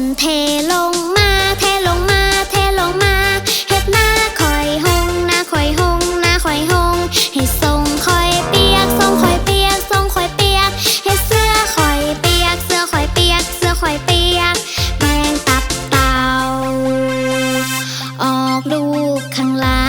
นเทลงมาเทลงมาเทลงมาเห็ดหน้าคอยหงหน้าคอยหงหน้าคอยหงเห้ทรงคอยเปียกทรงคอยเปียกทรงคอยเปียกเห็ดเสื้อคอยเปียกเสื้อคอยเปียกเสื้อคอยเปียกแมงตับเต่าออกลูกข้างล่าง